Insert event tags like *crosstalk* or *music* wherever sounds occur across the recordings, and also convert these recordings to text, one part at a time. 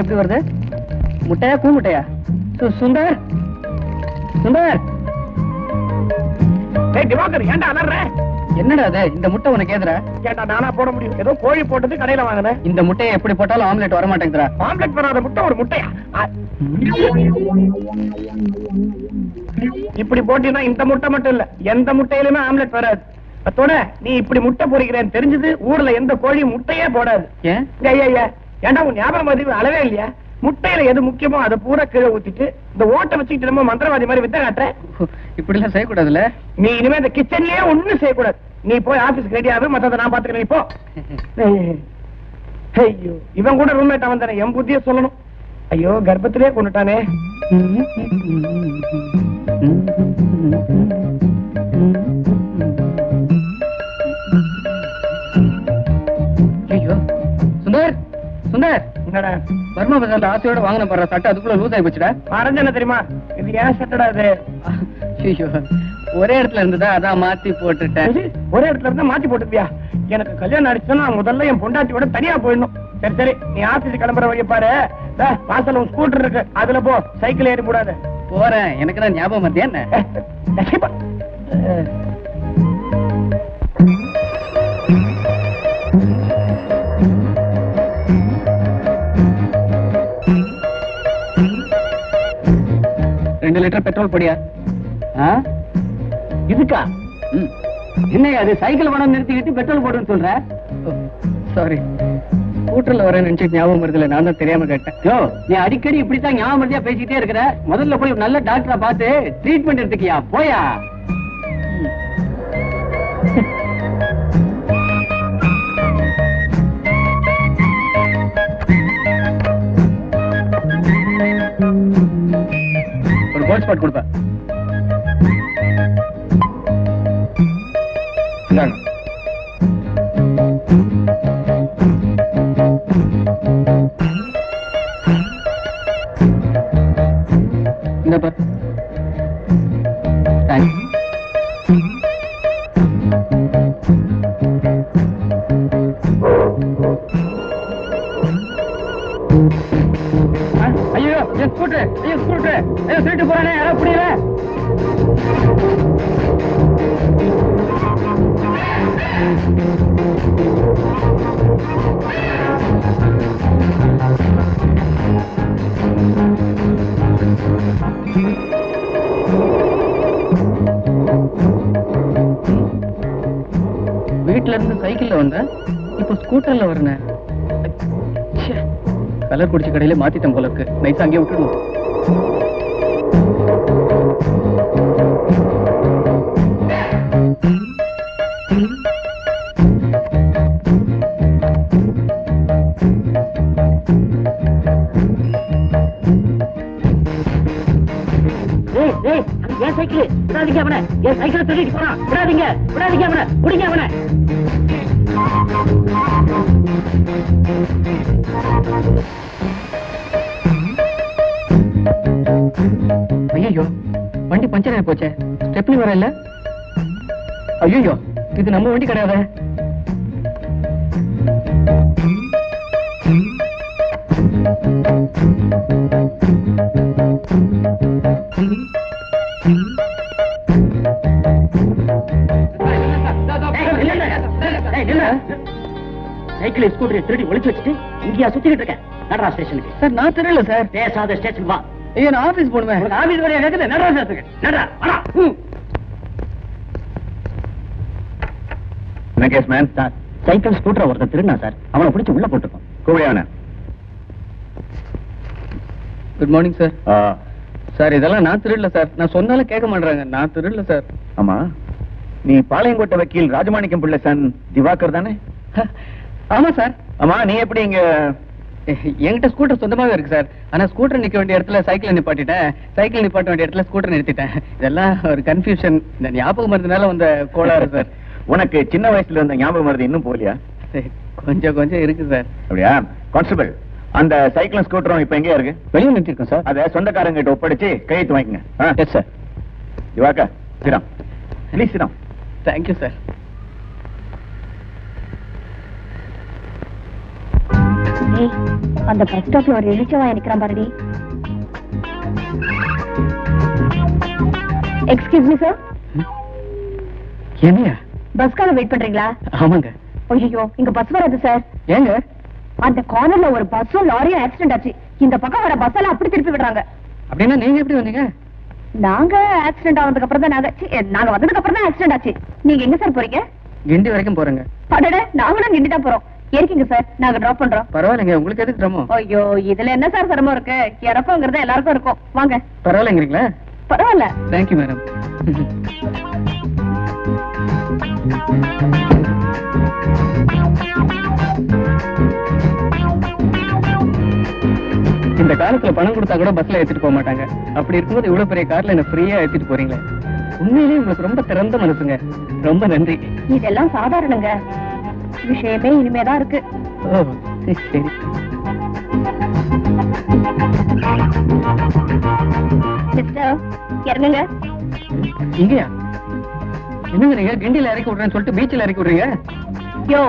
ஆம்லெட்ல எப்படி வருது? முட்டையா சு- சுந்தர்? சுந்தர்? ஏய் திவாகர் ஏன்டா அலற? என்னடா அது இந்த முட்டை உனக்கு ஏதுடா ஏன்டா நானா போட முடியும். ஏதோ கோழி போட்டது கடையில வாங்கினேன். இந்த முட்டையை எப்படி போட்டாலும் ஆம்லெட் வர மாட்டேங்குதுடா ஆம்லெட் வராத முட்டை ஒரு முட்டையா. இப்படி போட்டீங்கன்னா இந்த முட்டை மட்டும் இல்ல எந்த முட்டையிலுமே ஆம்லெட் வராது. அத்தோட நீ இப்படி முட்டை பொறிக்கிறேன்னு தெரிஞ்சது ஊர்ல எந்த கோழியும் முட்டையே போடாது. ஏன்? ஏன்டா உன் ஞாபகம் மதிவு அளவே இல்லையா முட்டையில எது முக்கியமோ அதை பூரா கீழே ஊத்திட்டு இந்த ஓட்டை வச்சுக்கிட்டு நம்ம மந்திரவாதி மாதிரி வித்த காட்டுற இப்படி எல்லாம் செய்யக்கூடாதுல்ல நீ இனிமே இந்த கிச்சன்லயே ஒண்ணும் செய்யக்கூடாது நீ போய் ஆபீஸ்க்கு ரெடி ஆகு மத்தத நான் பாத்துக்கிறேன் நீ போ ஏய், ஐயோ இவன் கூட ரூம்மேட் அவன் தானே என் புத்திய சொல்லணும் ஐயோ கர்ப்பத்திலே கொண்டுட்டானே என்னடா? பர்மா பஜார்ல ஆசையோட வாங்கின பாரு சட்டை அதுக்குள்ள லூஸ் ஆகி போச்சுடா. மறைஞ்சன தெரியுமா? இது ஏன் சட்டடா இது? ஐயோ ஒரே இடத்துல இருந்ததா அதான் மாத்தி போட்டுட்டேன். ஒரே இடத்துல இருந்தா மாத்தி போட்டுப்பியா? எனக்கு கல்யாணம் அடிச்சுன்னா முதல்ல என் பொண்டாட்டியோட தனியா போயிடணும். சரி சரி நீ ஆபீஸ் கிளம்புற வழிய பாரு. இதா, வாசல்ல உன் ஸ்கூட்டர் இருக்கு. அதுல போ சைக்கிள் ஏறி போடாத. போறேன். எனக்கு தான் ஞாபகம் என்ன? ரெண்டு லிட்டர் பெட்ரோல் பொடியா? இதுக்கா? என்ன அது சைக்கிள் பணம் நிறுத்திக்கிட்டு பெட்ரோல் போடுன்னு சொல்ற? சாரி ஸ்கூட்டர்ல வரேன் நினைச்சிட்டு ஞாபகம் வருதுல நான் தான் தெரியாம கேட்டேன். யோ நீ அடிக்கடி இப்படித்தான் ஞாபகம் மருதியா பேசிக்கிட்டே இருக்கிற? முதல்ல போய் நல்ல டாக்டரை பார்த்து ட்ரீட்மெண்ட் எடுத்துக்கியா? போயா? ஒரு கோல்ட் ஸ்பாட் கொடுப்பேன் இந்தாங்க. இந்த பார் வீட்ல இருந்து சைக்கிள்ல வந்தேன் இப்போ ஸ்கூட்டர்ல வரேன் கலர் குடிச்ச கடையில மாத்திட்டேன் போல இருக்கு நைஸா அங்கேயே விட்டுடுவோம் ஏய் சைக்கிள். விடாதீங்க அவனை. என் சைக்கிளை திருடிட்டு போறான். விடாதீங்க. விடாதீங்க அவனை. குடிங்க அவனை. ஐயோ வண்டி பஞ்சர் ஆகி போச்சே. ஸ்டெப்னி வர இல்ல? ஐயோ இது நம்ம வண்டி கிடையாது. Mm-hmm. சைக்கிள் ஸ்கூட்டரை திருடி ஒளிச்சு வச்சுட்டு இங்கேயா சுத்திக்கிட்டு இருக்கேன். நடரா ஸ்டேஷனுக்கு. சார் நான் தெரியல சார். பேசாத ஸ்டேஷன் வா. ஐயோ நான் ஆபீஸ் உனக்கு ஆபீஸ் வரையா நடரா ஸ்டேஷனுக்கு நடரா. என்ன கேஸ் மேன் சார் சைக்கிள் ஸ்கூட்டரை ஒருத்தர் திருடினா சார் அவனை பிடிச்சு உள்ள போட்டுருக்கோம் கூவியாவன குட் மார்னிங் சார் சார் இதெல்லாம் நான் திருடல சார். நான் சொன்னாலும் கேட்க மாட்டாங்க நான் திருடல சார். ஆமா. நீ பாளையங்கோட்டை வக்கீல் ராஜமாணிக்கம் பிள்ளை சன் திவாகர் தானே? ஆமா சார். ஆமா நீ எப்படி இங்க? என்கிட்ட ஸ்கூட்டர் சொந்தமாவே இருக்கு சார். ஆனா ஸ்கூட்டர் நிக்க வேண்டிய இடத்துல சைக்கிள் நிப்பாட்டிட்டேன். சைக்கிள் நிப்பாட்ட வேண்டிய இடத்துல ஸ்கூட்டர் நிறுத்திட்டேன். இதெல்லாம் ஒரு கன்ஃபியூஷன் இந்த ஞாபகம் மருந்துனால வந்த கோளாறு சார். *laughs* உனக்கு சின்ன வயசுல இருந்த ஞாபகம் வருது இன்னும் போலியா கொஞ்சம் கொஞ்சம் இருக்கு சார். அப்படியா? கான்ஸ்டபிள். அந்த சைக்கிளும் ஸ்கூட்டரும் இப்ப எங்கேயா இருக்கு? வெளியே நிறுத்திருக்கோம் சார். அத சொந்தக்காரங்க கிட்ட ஒப்படைச்சு கையெழுத்து வாங்கிக்கங்க எஸ் சார் திவாகர் சிரம் ப்ளீஸ் சிரம் தேங்க்யூ சார் அந்த பஸ் ஸ்டாப்ல ஒரு எழுச்சவா நிக்கிறான் பாருடி. Excuse me? சார் என்னையா பஸ்க்காக வெயிட் பண்றீங்களா? ஆமாங்க. ஐயோ இங்க பஸ் வராது சார் ஏங்க? அந்த கார்னர்ல ஒரு பஸ்ஸும் லாரியும் ஆக்சிடென்ட் ஆச்சு. இந்த பக்கம் வர பஸ் எல்லாம் அப்படி திருப்பி விடுறாங்க. அப்படின்னா நீங்க எப்படி வந்தீங்க? நாங்க ஆக்சிடென்ட் ஆனதுக்கு அப்புறம் தான் நாங்க நாங்க வந்ததுக்கு அப்புறம் தான் ஆக்சிடென்ட் ஆச்சு. நீங்க எங்க சார் போறீங்க? கிண்டி வரைக்கும் போறேங்க. அடட நாங்களும் கிண்டி தான் போறோம். இருக்கீங்க சார் நாங்க டிராப் பண்றோம். பரவாயில்லைங்க உங்களுக்கு எதுக்கு சிரமம்? ஐயோ இதுல என்ன சார் சிரமம் இருக்கு? இறக்கங்கிறது எல்லாருக்கும் இருக்கும். வாங்க. பரவாயில்லைங்கிறீங்களா? பரவாயில்ல. தேங்க்யூ மேடம் இந்த காலத்துல பணம் கொடுத்தா கூட பஸ்ல ஏத்திட்டு போக மாட்டாங்க. அப்படி இருக்கும்போது இவ்வளவு பெரிய கார்ல என்ன ஃப்ரீயா ஏத்திட்டு போறீங்களே? உண்மையிலேயே உங்களுக்கு ரொம்ப திறந்த மனசுங்க. ரொம்ப நன்றி. இதெல்லாம் சாதாரணங்க. விஷயமே இனிமேதான் இருக்கு. சரி, சரி. சிஸ்டர் இறங்குங்க. இங்கயா? என்னங்க நீங்க? கிண்டில இறக்கி விடுறேன்னு சொல்லிட்டு பீச்சில் இறக்கி விடுறீங்க? யோ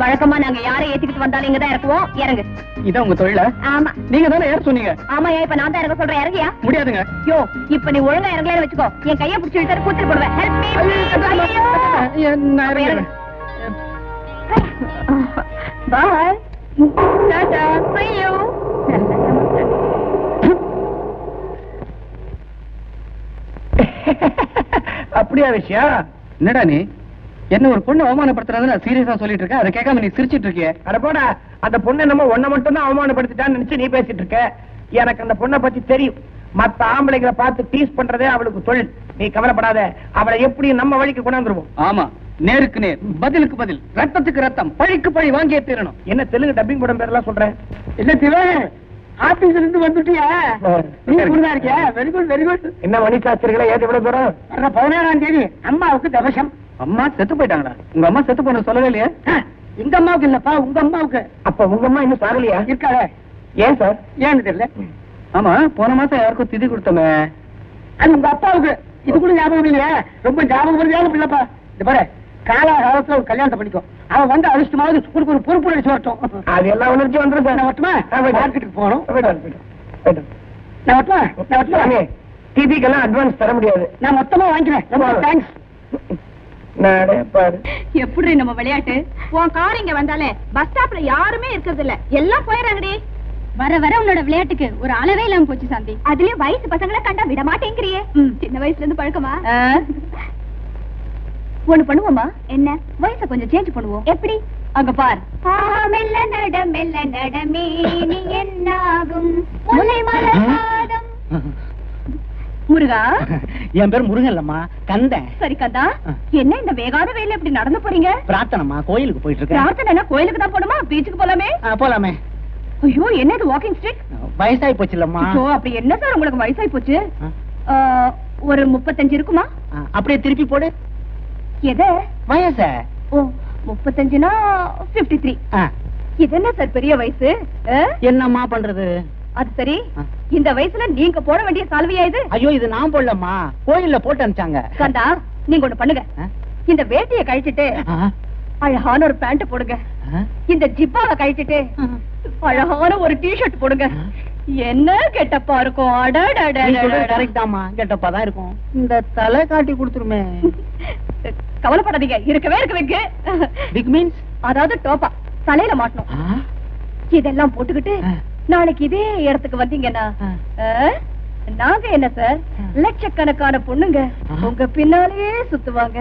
வழக்கமா நாங்க யாரை ஏத்திக்கிட்டு வந்தாலும் இங்க தான் இறக்குவோம். இறங்கு. இதான் உங்க தொழிலா? ஆமா. நீங்க தானே ஏற சொன்னீங்க? ஆமாயா இப்ப நான் தான் இறங்க சொல்றேன்? இறங்கியா? முடியாதுங்க. யோ இப்ப நீ ஒழுங்கா இறங்கலன்னு வச்சுக்கோ. என் கைய பிடிச்சி இழுத்தாரு கூத்திட்டு போடுவேன். See you. அப்படியா விஷயம்? என்னடா நீ? என்ன ஒரு பொண்ணு அவமானப்படுத்துறதுன்னு சீரியஸா சொல்லிட்டு இருக்கேன்? அதை கேட்காம நீ சிரிச்சிட்டு இருக்கியே? அட போடா அந்த பொண்ணை நம்ம ஒன்ன மட்டும் தான் அவமானப்படுத்திட்டான்னு நினைச்சு நீ பேசிட்டு இருக்க. எனக்கு அந்த பொண்ணை பத்தி தெரியும். மத்த ஆம்பளைங்களை பார்த்து டீஸ் பண்றதே அவளுக்கு தொழில். நீ கவலைப்படாத அவளை எப்படி நம்ம வழிக்கு கொண்டாந்துருவோம். ஆமா நேருக்கு நேர். பதிலுக்கு பதில். ரத்தத்துக்கு ரத்தம். பழிக்கு பழி வாங்கியே தீரணும். என்ன தெலுங்கு டப்பிங் படம் பேரெல்லாம் சொல்றேன் இல்ல திவன் ஆபீஸ்ல இருந்து வந்துட்டியா? நீ இப்படிதான் இருக்கியா? வெரி குட் வெரி குட் என்ன மணி சாஸ்திரிகளை ஏது எவ்வளவு தூரம் வர்ற பதினேழாம் தேதி அம்மாவுக்கு தவசம் அம்மா செத்து போயிட்டாங்களா? உங்க அம்மா செத்து போன சொல்லவே இல்லையா? எங்க அம்மாவுக்கு இல்லப்பா உங்க அம்மாவுக்கு. அப்ப உங்க அம்மா இன்னும் சாகலையா? இருக்காளே. ஏன் சார்? ஏன்னு தெரியல. ஆமா போன மாசம் யாருக்கும் திதி கொடுத்தோமே. அது உங்க அப்பாவுக்கு. இது கூட ஞாபகம் இல்லையா. ரொம்ப ஞாபகம் வருது இல்லப்பா இந்த பாரு காலாகாலத்துல ஒரு கல்யாணத்தை பண்ணிக்கோ. அவன் வந்து அதிர்ஷ்டமாவது ஸ்கூலுக்கு ஒரு பொறுப்பு அடிச்சு வரட்டும். அது எல்லா உணர்ச்சி வந்துரும் சார் நான் வரட்டுமா? மார்க்கெட்டுக்கு போகணும். நான்? நான் டிபிக்கெல்லாம் அட்வான்ஸ் தர முடியாது. நான் மொத்தமா வாங்கிக்கிறேன். தேங்க்ஸ் எப்படி நம்ம விளையாட்டு? உன் கார் இங்க வந்தாலே பஸ் ஸ்டாப்ல யாருமே இருக்கிறது இல்ல. எல்லாம் போயிடுறாங்கடி வர வர உன்னோட விளையாட்டுக்கு ஒரு அளவே இல்லாம போச்சு சாந்தி. அதுலயும் வயசு பசங்களை கண்டா விட மாட்டேங்கிறியே. சின்ன வயசுல இருந்து பழக்கமா? ஒண்ணு பண்ணுவோமா? என்ன? வயச கொஞ்சம் சேஞ்ச் பண்ணுவோம். எப்படி? அங்க பார். மெல்ல நட மெல்ல நடமே நீ என்னாகும்? முருகா. என் பேர் முருகன் இல்லம்மா. கந்தன் சரி கந்தா. என்ன இந்த வேகாத வெயில இப்படி நடந்து போறீங்க? பிரார்த்தனம்மா. கோயிலுக்கு போயிட்டு இருக்கேன். பிரார்த்தனை கோயிலுக்கு தான் போடுமா பீச்சுக்கு போலாமே? ஆ, போலாமே. ஐயோ என்ன இது வாக்கிங் ஸ்டிக் வயசாகி போச்சு இல்லம்மா. ஐயோ அப்படி என்ன சார் உங்களுக்கு வயசாகி போச்சு? ஒரு முப்பத்தஞ்சு இருக்குமா? அப்படியே திருப்பி போடு. எது? வயச? ஓ முப்பத்தஞ்சுனா பிப்டி த்ரீ இது என்ன சார் பெரிய வயசு? என்னம்மா பண்றது? அது சரி. இந்த வயசுல நீங்க போட வேண்டிய சால்வையா இது? ஐயோ இது நான் போடலம்மா. கோயில்ல போட்டு அனுப்பிச்சாங்க. கந்தா நீங்க ஒண்ணு பண்ணுங்க? இந்த வேட்டியை கழிச்சிட்டு அழகான ஒரு பேண்ட் போடுங்க. இந்த ஜிப்பாவை கழிச்சிட்டு அழகான ஒரு டிஷர்ட் போடுங்க. என்ன கெட்டப்பா இருக்கும்? அடடடடடட. correct தாம்மா கெட்டப்பா தான் இருக்கும் இந்த தலை காட்டி கொடுத்துருமே கவலைப்படாதீங்க. இருக்கவே இருக்கு. வைக்கு பிக் மீன்ஸ் அதாவது டோப்பா தலையில மாட்டணும். இதெல்லாம் போட்டுக்கிட்டு. நாளைக்கு இதே இடத்துக்கு வந்தீங்கன்னா நாங்க என்ன சார். லட்சக்கணக்கான பொண்ணுங்க. உங்க பின்னாலேயே சுத்துவாங்க.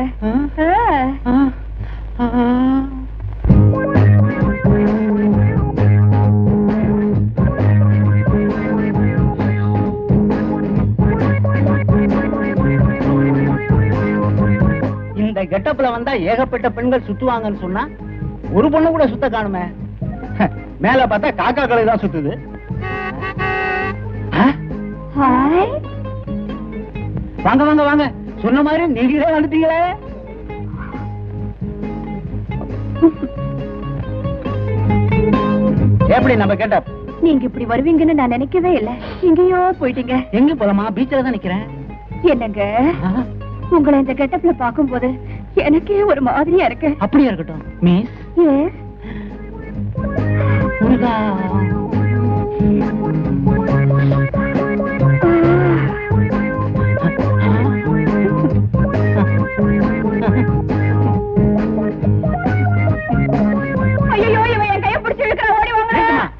இந்த கெட்டப்ல வந்தா ஏகப்பட்ட பெண்கள் சுத்துவாங்கன்னு சொன்னா ஒரு பொண்ணு கூட சுத்த காணுமே? மேல பார்த்தா காக்கா கலை தான் சுத்துது. வாங்க வாங்க வாங்க. சொன்ன மாதிரி நீங்களே வந்துட்டீங்களே. எப்படி நம்ம கெட்டப்? நீங்க இப்படி வருவீங்கன்னு நான் நினைக்கவே இல்ல. எங்கேயோ போயிட்டீங்க. எங்க போலாமா? பீச்சில் தான் நிக்கிறேன். என்னங்க? உங்களை இந்த கெட்டப்ல பாக்கும்போது எனக்கே ஒரு மாதிரியா இருக்கு. அப்படியே இருக்கட்டும். மிஸ் முருகா.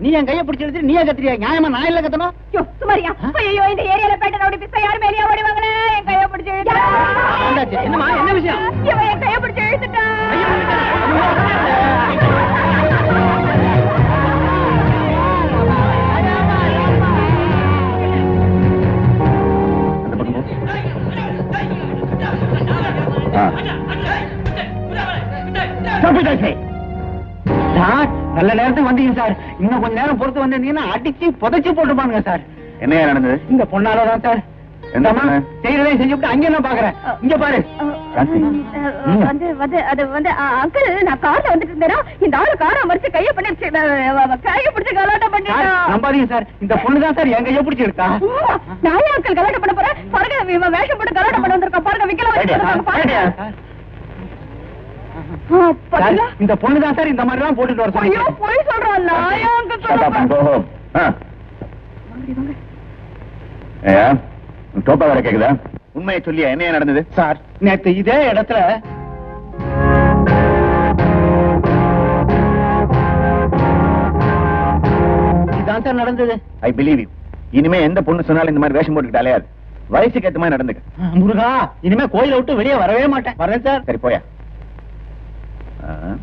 நீ என் கையை பிடிச்சி எடுத்து நீயே கத்துறியா நியாயமா நான் இல்ல கத்தணும் சுமாரியா ஐயோ இந்த ஏரியால பேட்ட ரவுடி பிஸ்தா யார் மேலயா ஓடி வாங்கனே என் கையை பிடிச்சு? என்னம்மா? என்ன விஷயம்? இவன் என் கையை பிடிச்சு இழுத்துட்டான் நல்ல நேரத்துக்கு வந்தீங்க சார். இன்னும் கொஞ்ச நேரம் பொறுத்து வந்திருந்தீங்கன்னா அடிச்சு புதைச்சு போட்டுப்பானுங்க சார். என்னையா நடந்தது? இந்த பொண்ணாலதான் சார். என்ன? செய்யறதையும் செஞ்சுட்டு அங்கே நான் பாக்குறேன் இங்க பாரு. வந்து வந்து அது வந்து அங்கிள் நான் கார்ல வந்துட்டு இருந்தேனா இந்த ஆளு காரை மறிச்சு கையை பண்ணிருச்சு கையை பிடிச்சு கலாட்டம் சார், பண்ணிட்டான் நம்பாதீங்க சார். இந்த பொண்ணு தான் சார் என் கையை பிடிச்சி எடுத்தா. நான் அங்கிள் கலாட்டம் பண்ண போறேன்? பாருங்க வேஷம் போட்டு கலாட்டம் பண்ண வந்திருக்கான். பாருங்க விக்கல ஐடியா, பாருங்க சார், ஆ, பாத்தீங்களா? சார், இந்த பொண்ணு தான் சார் இந்த மாதிரி எல்லாம் போட்டுட்டு வர ஐயோ சொன்னீங்க போய் சொல்றான் டோப்பா வேற கேக்குதா? உண்மையை சொல்லியா என்னையா நடந்தது? சார். நேத்து இதே இடத்துல இதான் சார் நடந்தது. ஐ பிலீவ் யூ இனிமே எந்த பொண்ணு சொன்னாலும் இந்த மாதிரி வேஷம் போட்டுக்கிட்டு அலையாது. வயசுக்கு ஏத்த மாதிரி நடந்துக்க. முருகா இனிமே கோயிலை விட்டு வெளியே வரவே மாட்டேன். வரேன் சார். சரி போயா. Uh-huh.